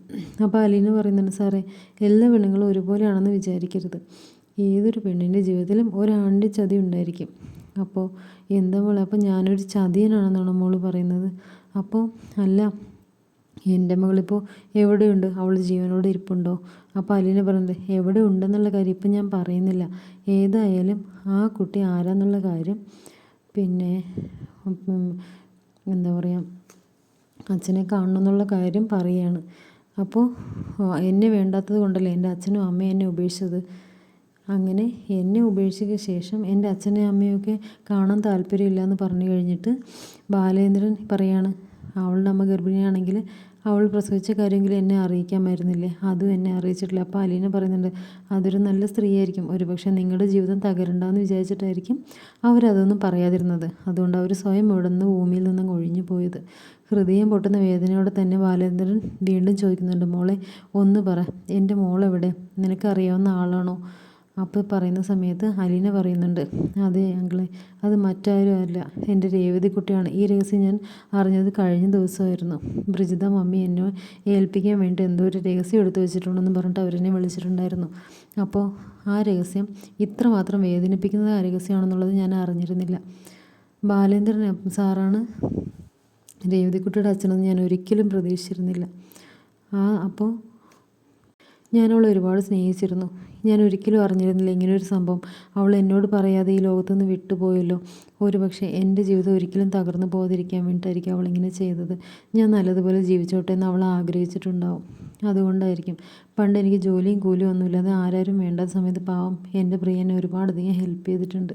അപ്പോൾ അലീന പറയുന്നുണ്ട് സാറേ എല്ലാ പെണ്ണുങ്ങളും ഒരുപോലെയാണെന്ന് വിചാരിക്കരുത്. ഏതൊരു പെണ്ണിന്റെ ജീവിതത്തിലും ഒരാണ്ട് ചതി ഉണ്ടായിരിക്കും. അപ്പോൾ എന്താ മോളെ അപ്പോൾ ഞാനൊരു ചതിയനാണെന്നാണ് മോൾ പറയുന്നത്? അപ്പോൾ അല്ല എന്റെ മകളിപ്പോൾ എവിടെയുണ്ട്? അവൾ ജീവനോട് ഇരിപ്പുണ്ടോ? അപ്പോൾ അലീന പറഞ്ഞത് എവിടെ ഉണ്ടെന്നുള്ള കാര്യം ഇപ്പം ഞാൻ പറയുന്നില്ല. ഏതായാലും ആ കുട്ടി ആരാന്നുള്ള കാര്യം പിന്നെ എന്താ പറയുക അച്ഛനെ കാണണം എന്നുള്ള കാര്യം പറയുകയാണ് അപ്പോൾ എന്നെ വേണ്ടാത്തത് കൊണ്ടല്ലേ എന്റെ അച്ഛനും അമ്മയും എന്നെ ഉപേക്ഷിച്ചത്? അങ്ങനെ എന്നെ ഉപേക്ഷിച്ച ശേഷം എന്റെ അച്ഛനെയും അമ്മയൊക്കെ കാണാൻ താല്പര്യമില്ല എന്ന് പറഞ്ഞു കഴിഞ്ഞിട്ട് ബാലേന്ദ്രൻ പറയാണ് അവളുടെ അമ്മ ഗർഭിണിയാണെങ്കിൽ അവൾ പ്രസവിച്ച കാര്യമെങ്കിലും എന്നെ അറിയിക്കാമായിരുന്നില്ലേ? അതും എന്നെ അറിയിച്ചിട്ടില്ല. അപ്പോൾ അലീന പറയുന്നുണ്ട് അതൊരു നല്ല സ്ത്രീയായിരിക്കും. ഒരുപക്ഷെ നിങ്ങളുടെ ജീവിതം തകരണ്ടെന്ന് വിചാരിച്ചിട്ടായിരിക്കും അവരതൊന്നും പറയാതിരുന്നത്. അതുകൊണ്ട് അവർ സ്വയം ഇവിടെ നിന്ന് ഭൂമിയിൽ നിന്നും ഒഴിഞ്ഞു പോയത്. ഹൃദയം പൊട്ടുന്ന വേദനയോടെ തന്നെ ബാലേന്ദ്രൻ വീണ്ടും ചോദിക്കുന്നുണ്ട് മോളെ ഒന്ന് പറ. എന്റെ മോളെവിടെ? നിനക്കറിയാവുന്ന ആളാണോ? അപ്പോൾ പറയുന്ന സമയത്ത് അലീന പറയുന്നുണ്ട് അതെ അങ്കിളെ അത് മറ്റാരും അല്ല എന്റെ രേവതി കുട്ടിയാണ്. ഈ രഹസ്യം ഞാൻ അറിഞ്ഞത് കഴിഞ്ഞ ദിവസമായിരുന്നു. ബ്രിജിത മമ്മി എന്നെ ഏൽപ്പിക്കാൻ വേണ്ടി എന്തോ ഒരു രഹസ്യം എടുത്തു വെച്ചിട്ടുണ്ടെന്ന് പറഞ്ഞിട്ട് അവരെന്നെ വിളിച്ചിട്ടുണ്ടായിരുന്നു. അപ്പോൾ ആ രഹസ്യം ഇത്രമാത്രം വേദനിപ്പിക്കുന്നത് ആ രഹസ്യമാണെന്നുള്ളത് ഞാൻ അറിഞ്ഞിരുന്നില്ല. ബാലേന്ദ്രൻ സാറാണ് രേവതിക്കുട്ടിയുടെ അച്ഛനെന്ന് ഞാൻ ഒരിക്കലും പ്രതീക്ഷിച്ചിരുന്നില്ല. ആ അപ്പോൾ ഞാനവളെ ഒരുപാട് സ്നേഹിച്ചിരുന്നു. ഞാൻ ഒരിക്കലും അറിഞ്ഞിരുന്നില്ല ഇങ്ങനൊരു സംഭവം. അവൾ എന്നോട് പറയാതെ ഈ ലോകത്തുനിന്ന് വിട്ടുപോയല്ലോ. ഒരു പക്ഷേ എന്റെ ജീവിതം ഒരിക്കലും തകർന്നു പോകാതിരിക്കാൻ വേണ്ടിയിട്ടായിരിക്കും അവൾ ഇങ്ങനെ ചെയ്തത്. ഞാൻ നല്ലതുപോലെ ജീവിച്ചോട്ടെ എന്ന് അവൾ ആഗ്രഹിച്ചിട്ടുണ്ടാവും. അതുകൊണ്ടായിരിക്കും. പണ്ട് എനിക്ക് ജോലിയും കൂലിയും ഒന്നുമില്ലാതെ ആരാരും വേണ്ടാത്ത സമയത്ത് പാവം എന്റെ പ്രിയനെ ഒരുപാടധികം ഹെൽപ്പ് ചെയ്തിട്ടുണ്ട്.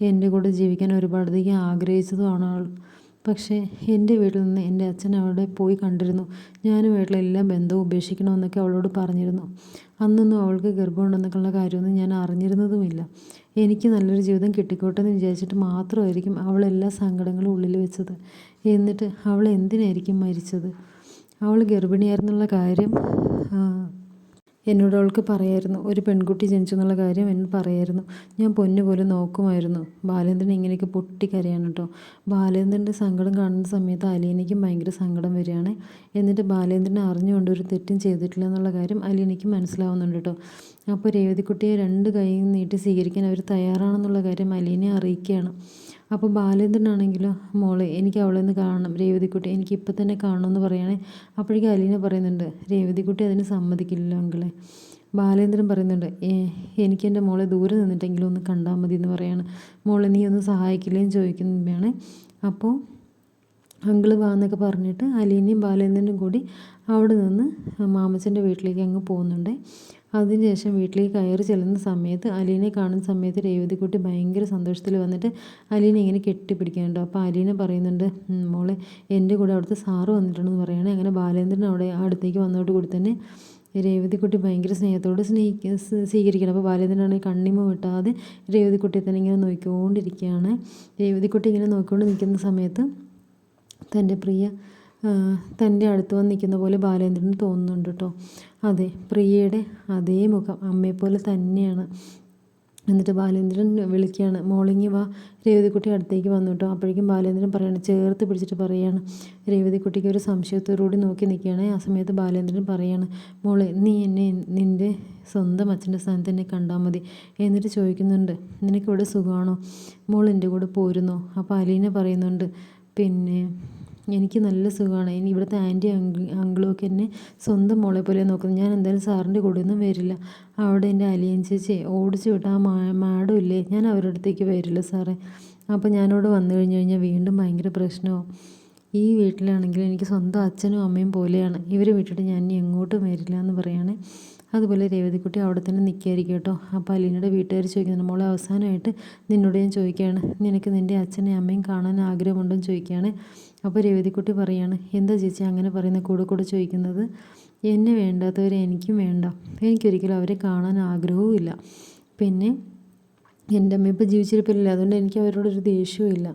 എന്റെ കൂടെ ജീവിക്കാൻ ഒരുപാടധികം ആഗ്രഹിച്ചതുമാണ് അവൾ. പക്ഷേ എന്റെ വീട്ടിൽ നിന്ന് എന്റെ അച്ഛൻ അവളെ പോയി കണ്ടിരുന്നു. ഞാനുമായിട്ടുള്ള എല്ലാ ബന്ധവും ഉപേക്ഷിക്കണമെന്നൊക്കെ അവളോട് പറഞ്ഞിരുന്നു. അന്നൊന്നും അവൾക്ക് ഗർഭമുണ്ടെന്നൊക്കെയുള്ള കാര്യമൊന്നും ഞാൻ അറിഞ്ഞിരുന്നതുമില്ല. എനിക്ക് നല്ലൊരു ജീവിതം കിട്ടിക്കോട്ടെ എന്ന് വിചാരിച്ചിട്ട് മാത്രമായിരിക്കും അവൾ എല്ലാ സങ്കടങ്ങളും ഉള്ളിൽ വെച്ചത്. എന്നിട്ട് അവൾ എന്തിനായിരിക്കും മരിച്ചത്? അവൾ ഗർഭിണിയായിരുന്നുള്ള കാര്യം എന്നോട് അവൾക്ക് പറയായിരുന്നു ഒരു പെൺകുട്ടി ജനിച്ചു എന്നുള്ള കാര്യം എന്നോട് പറയായിരുന്നു. ഞാൻ പൊന്നു പോലെ നോക്കുമായിരുന്നു. ബാലേന്ദ്രൻ ഇങ്ങനെയൊക്കെ പൊട്ടിക്കരയാണ് കേട്ടോ ബാലേന്ദ്രന്റെ സങ്കടം കാണുന്ന സമയത്ത് അലീനയ്ക്കും ഭയങ്കര സങ്കടം വരികയാണ്. എന്നിട്ട് ബാലേന്ദ്രനെ അറിഞ്ഞുകൊണ്ട് ഒരു തെറ്റും ചെയ്തിട്ടില്ല എന്നുള്ള കാര്യം അലീനയ്ക്ക് മനസ്സിലാവുന്നുണ്ട് കേട്ടോ അപ്പോൾ രേവതിക്കുട്ടിയെ രണ്ട് കൈ നീട്ടി സ്വീകരിക്കാൻ അവർ തയ്യാറാണെന്നുള്ള കാര്യം അലീനെ അറിയിക്കുകയാണ്. അപ്പോൾ ബാലേന്ദ്രനാണെങ്കിലോ? മോളെ എനിക്ക് അവളെ ഒന്ന് കാണണം. രേവതിക്കുട്ടി എനിക്ക് ഇപ്പം തന്നെ കാണണമെന്ന് പറയുകയാണെങ്കിൽ അപ്പോഴേക്കും അലീന പറയുന്നുണ്ട് രേവതിക്കുട്ടി അതിന് സമ്മതിക്കില്ലല്ലോ അങ്കിളെ. ബാലേന്ദ്രൻ പറയുന്നുണ്ട് എനിക്ക് എന്റെ മോളെ ദൂരെ നിന്നിട്ടെങ്കിലും ഒന്ന് കണ്ടാൽ മതി എന്ന് പറയാണ്. മോളെ നീ ഒന്ന് സഹായിക്കില്ലേന്ന് ചോദിക്കുന്നതാണ് അപ്പോൾ അങ്കിൾ വാ എന്നൊക്കെ പറഞ്ഞിട്ട് അലീനയും ബാലേന്ദ്രനും കൂടി അവിടെ നിന്ന് മാമച്ചന്റെ വീട്ടിലേക്ക് അങ്ങ് പോകുന്നുണ്ട്. അതിനുശേഷം വീട്ടിലേക്ക് കയറി ചെല്ലുന്ന സമയത്ത് അലീനെ കാണുന്ന സമയത്ത് രേവതിക്കുട്ടി ഭയങ്കര സന്തോഷത്തിൽ വന്നിട്ട് അലീനെ ഇങ്ങനെ കെട്ടിപ്പിടിക്കാനുണ്ട്. അപ്പോൾ അലീന പറയുന്നുണ്ട് മോളെ എന്റെ കൂടെ അവിടുത്തെ സാറ് വന്നിട്ടുണ്ടെന്ന് പറയുകയാണ് അങ്ങനെ ബാലേന്ദ്രൻ അവിടെ അടുത്തേക്ക് വന്നതോട് കൂടി തന്നെ രേവതിക്കുട്ടി ഭയങ്കര സ്നേഹത്തോട് സ്നേഹിക്ക സ്വീകരിക്കണം അപ്പോൾ ബാലേന്ദ്രനാണെങ്കിൽ കണ്ണിമ വിട്ടാതെ രേവതിക്കുട്ടിയെ തന്നെ ഇങ്ങനെ നോക്കിക്കൊണ്ടിരിക്കുകയാണ്. രേവതിക്കുട്ടി ഇങ്ങനെ നോക്കിക്കൊണ്ട് നിൽക്കുന്ന സമയത്ത് തന്റെ പ്രിയ തന്റെ അടുത്ത് വന്ന് നിൽക്കുന്ന പോലെ ബാലേന്ദ്രന് തോന്നുന്നുണ്ട് കേട്ടോ അതെ പ്രിയയുടെ അതേ മുഖം അമ്മയെപ്പോലെ തന്നെയാണ്. എന്നിട്ട് ബാലേന്ദ്രൻ വിളിക്കുകയാണ് മോളിങ്ങി വാ രേവതിക്കുട്ടി അടുത്തേക്ക് വന്നു കേട്ടോ അപ്പോഴേക്കും ബാലേന്ദ്രൻ പറയാണ് ചേർത്ത് പിടിച്ചിട്ട് പറയാണ്. രേവതിക്കുട്ടിക്ക് ഒരു സംശയത്തോടുകൂടി നോക്കി നിൽക്കുകയാണ്. ആ സമയത്ത് ബാലേന്ദ്രൻ പറയാണ് മോളെ നീ എന്നെ നിന്റെ സ്വന്തം അച്ഛന്റെ സ്ഥാനത്ത് എന്നെ കണ്ടാൽ മതി. എന്നിട്ട് ചോദിക്കുന്നുണ്ട് നിനക്കിവിടെ സുഖമാണോ? മോൾ എന്റെ കൂടെ പോരുന്നോ? അപ്പോൾ അലീന പറയുന്നുണ്ട് പിന്നെ എനിക്ക് നല്ല സുഖമാണ്. ഇനി ഇവിടുത്തെ ആന്റി അങ്കിളും ഒക്കെ എന്നെ സ്വന്തം മോളെ പോലെ നോക്കുന്നു. ഞാൻ എന്തായാലും സാറിന്റെ കൂടെ ഒന്നും വരില്ല. അവിടെ എന്റെ അലിയൻ ചേച്ചി ഓടിച്ചു വിട്ട ആ ഇല്ലേ? ഞാൻ അവരുടെ അടുത്തേക്ക് വരില്ല സാറേ. അപ്പോൾ ഞാനവിടെ വന്നു കഴിഞ്ഞ് കഴിഞ്ഞാൽ വീണ്ടും ഭയങ്കര പ്രശ്നമാവും. ഈ വീട്ടിലാണെങ്കിൽ എനിക്ക് സ്വന്തം അച്ഛനും അമ്മയും പോലെയാണ്. ഇവരെ വിട്ടിട്ട് ഞാൻ ഇനി എങ്ങോട്ടും വരില്ല എന്ന് പറയുകയാണ് അതുപോലെ രേവതിക്കുട്ടി അവിടെ തന്നെ നിൽക്കുകയായിരിക്കും കേട്ടോ. അപ്പോൾ അലീനയുടെ വീട്ടുകാർ ചോദിക്കുന്നുണ്ട് മോളെ അവസാനമായിട്ട് നിന്നോട് ഞാൻ ചോദിക്കുകയാണ്. നിനക്ക് നിന്റെ അച്ഛനെയും അമ്മയും കാണാൻ ആഗ്രഹമുണ്ടെന്ന് ചോദിക്കുകയാണ്. അപ്പോൾ രേവതിക്കുട്ടി പറയാണ് എന്താ ചേച്ചി അങ്ങനെ പറയുന്ന കൂടെ കൂടെ ചോദിക്കുന്നത്? എന്നെ വേണ്ടാത്തവരെ എനിക്കും വേണ്ട. എനിക്കൊരിക്കലും അവരെ കാണാൻ ആഗ്രഹവും ഇല്ല. പിന്നെ എന്റെ അമ്മ ഇപ്പോൾ ജീവിച്ചിരിപ്പില്ല അതുകൊണ്ട് എനിക്ക് അവരോടൊരു ദേഷ്യവും ഇല്ല.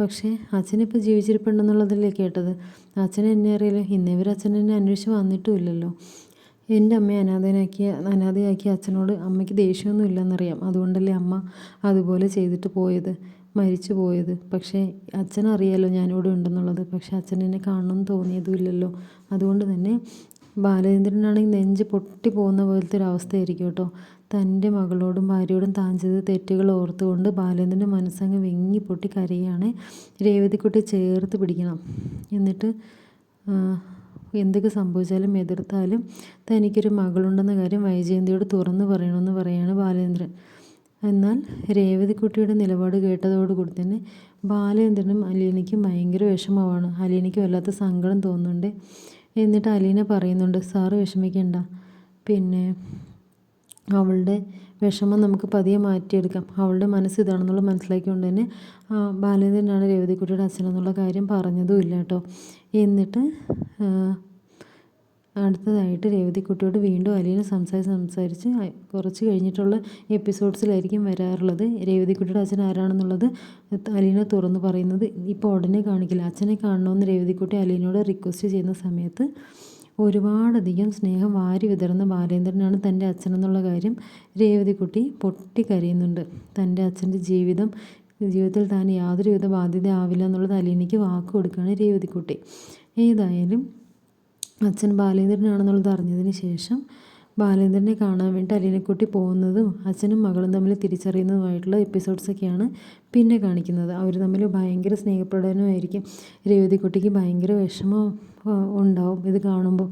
പക്ഷേ അച്ഛനിപ്പോൾ ജീവിച്ചിരിപ്പുണ്ടെന്നുള്ളതല്ലേ കേട്ടത്? അച്ഛൻ എന്നെ അറിയില്ല. ഇന്നേവരെ അച്ഛൻ എന്നെ അന്വേഷിച്ച് വന്നിട്ടുമില്ലല്ലോ. എന്റെ അമ്മയെ അനാഥനാക്കിയ അനാഥയാക്കിയ അച്ഛനോട് അമ്മയ്ക്ക് ദേഷ്യമൊന്നും ഇല്ലെന്നറിയാം. അതുകൊണ്ടല്ലേ അമ്മ അതുപോലെ ചെയ്തിട്ട് പോയത് മരിച്ചു പോയത്. പക്ഷേ അച്ഛനറിയാലോ ഞാനിവിടെ ഉണ്ടെന്നുള്ളത്. പക്ഷേ അച്ഛൻ എന്നെ കാണണമെന്ന് തോന്നിയതുമില്ലല്ലോ. അതുകൊണ്ട് തന്നെ ബാലചന്ദ്രനാണെങ്കിൽ നെഞ്ച് പൊട്ടി പോകുന്ന പോലത്തെ ഒരു അവസ്ഥയായിരിക്കും കേട്ടോ. തന്റെ മകളോടും ഭാര്യയോടും താൻ ചെയ്ത തെറ്റുകൾ ഓർത്തുകൊണ്ട് ബാലേന്ദ്രന്റെ മനസ്സങ്ങ് വെങ്ങി പൊട്ടി കരയാണ് രേവതിക്കുട്ടി ചേർത്ത് പിടിക്കണം. എന്നിട്ട് എന്തൊക്കെ സംഭവിച്ചാലും എതിർത്താലും തനിക്കൊരു മകളുണ്ടെന്ന കാര്യം വൈജയന്തിയോട് തുറന്നു പറയണമെന്ന് പറയാണ് ബാലേന്ദ്രൻ. എന്നാൽ രേവതിക്കുട്ടിയുടെ നിലപാട് കേട്ടതോടുകൂടി തന്നെ ബാലേന്ദ്രനും അലീനയ്ക്കും ഭയങ്കര വിഷമമാണ്. അലീനയ്ക്ക് വല്ലാത്ത സങ്കടം തോന്നുന്നുണ്ട്. എന്നിട്ട് അലീന പറയുന്നുണ്ട് സാറ് വിഷമിക്കണ്ട. പിന്നെ അവളുടെ വിഷമം നമുക്ക് പതിയെ മാറ്റിയെടുക്കാം. അവളുടെ മനസ്സ് ഇതാണെന്നുള്ള മനസ്സിലാക്കിക്കൊണ്ട് തന്നെ ബാലേന്ദ്രനാണ് രേവതിക്കുട്ടിയുടെ അച്ഛനെന്നുള്ള കാര്യം പറഞ്ഞതും ഇല്ല കേട്ടോ. എന്നിട്ട് അടുത്തതായിട്ട് രേവതിക്കുട്ടിയോട് വീണ്ടും അലീന സംസാരിച്ച് സംസാരിച്ച് കുറച്ച് കഴിഞ്ഞിട്ടുള്ള എപ്പിസോഡ്സിലായിരിക്കും വരാറുള്ളത്. രേവതിക്കുട്ടിയുടെ അച്ഛൻ ആരാണെന്നുള്ളത് അലീന തുറന്നു പറയുന്നത് ഇപ്പോൾ ഉടനെ കാണിക്കില്ല. അച്ഛനെ കാണണമെന്ന് രേവതിക്കുട്ടി അലീനയോട് റിക്വസ്റ്റ് ചെയ്യുന്ന സമയത്ത് ഒരുപാടധികം സ്നേഹം വാരി വിതറുന്ന ബാലേന്ദ്രനാണ് തന്റെ അച്ഛനെന്നുള്ള കാര്യം രേവതിക്കുട്ടി പൊട്ടിക്കരയുന്നുണ്ട്. തന്റെ അച്ഛന്റെ ജീവിതം ജീവിതത്തിൽ താൻ യാതൊരുവിധ ബാധ്യത ആവില്ല എന്നുള്ളത് അലീനയ്ക്ക് വാക്ക് കൊടുക്കുകയാണ് രേവതിക്കുട്ടി. ഏതായാലും അച്ഛൻ ബാലേന്ദ്രനാണെന്നുള്ളത് അറിഞ്ഞതിന് ശേഷം ബാലേന്ദ്രനെ കാണാൻ വേണ്ടി അലീനക്കുട്ടി പോകുന്നതും അച്ഛനും മകളും തമ്മിൽ തിരിച്ചറിയുന്നതുമായിട്ടുള്ള എപ്പിസോഡ്സൊക്കെയാണ് പിന്നെ കാണിക്കുന്നത്. അവർ തമ്മിൽ ഭയങ്കര സ്നേഹപ്രകടനമായിരിക്കും. രേവതിക്കുട്ടിക്ക് ഭയങ്കര വിഷമം ഉണ്ടാവും. ഇത് കാണുമ്പോൾ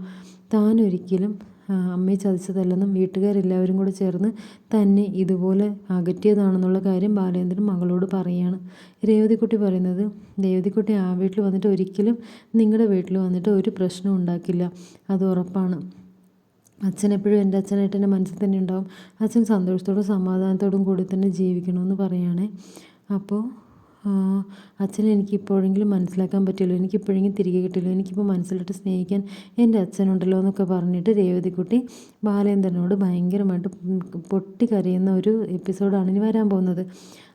താൻ ഒരിക്കലും അമ്മയെ ചതിച്ചതല്ലെന്നും വീട്ടുകാരെല്ലാവരും കൂടെ ചേർന്ന് തന്നെ ഇതുപോലെ അകറ്റിയതാണെന്നുള്ള കാര്യം ബാലേന്ദ്രൻ മകളോട് പറയുകയാണ് രേവതിക്കുട്ടി പറയുന്നത് രേവതിക്കുട്ടി ആ വീട്ടിൽ വന്നിട്ട് ഒരിക്കലും നിങ്ങളുടെ വീട്ടിൽ വന്നിട്ട് ഒരു പ്രശ്നം ഉണ്ടാക്കില്ല. അത് ഉറപ്പാണ്. അച്ഛൻ എപ്പോഴും എന്റെ അച്ഛനായിട്ട് എന്റെ മനസ്സിൽ തന്നെ ഉണ്ടാവും. അച്ഛൻ സന്തോഷത്തോടും സമാധാനത്തോടും കൂടി തന്നെ ജീവിക്കണമെന്ന് പറയുകയാണേ അപ്പോൾ അച്ഛനെ എനിക്ക് ഇപ്പോഴെങ്കിലും മനസ്സിലാക്കാൻ പറ്റുള്ളൂ എനിക്ക് ഇപ്പോഴെങ്കിലും തിരികെ കിട്ടില്ലോ എനിക്കിപ്പോൾ മനസ്സിലിട്ട് സ്നേഹിക്കാൻ എന്റെ അച്ഛനുണ്ടല്ലോ എന്നൊക്കെ പറഞ്ഞിട്ട് രേവതിക്കുട്ടി ബാലേന്ദ്രനോട് ഭയങ്കരമായിട്ട് പൊട്ടി പൊട്ടിക്കരയുന്ന ഒരു എപ്പിസോഡാണ് ഇനി വരാൻ പോകുന്നത്.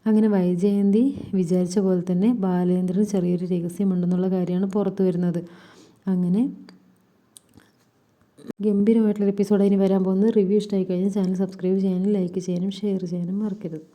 അങ്ങനെ വൈജയന്തി വിചാരിച്ച പോലെ തന്നെ ബാലേന്ദ്രന് ചെറിയൊരു രഹസ്യമുണ്ടെന്നുള്ള കാര്യമാണ് പുറത്തു വരുന്നത്. അങ്ങനെ ഗംഭീരമായിട്ടുള്ള എപ്പിസോഡ് ഇനി വരാൻ പോകുന്നത്. റിവ്യൂ ഇഷ്ടമായി കഴിഞ്ഞാൽ ചാനൽ സബ്സ്ക്രൈബ് ചെയ്യാനും ലൈക്ക് ചെയ്യാനും ഷെയർ ചെയ്യാനും മറക്കരുത്.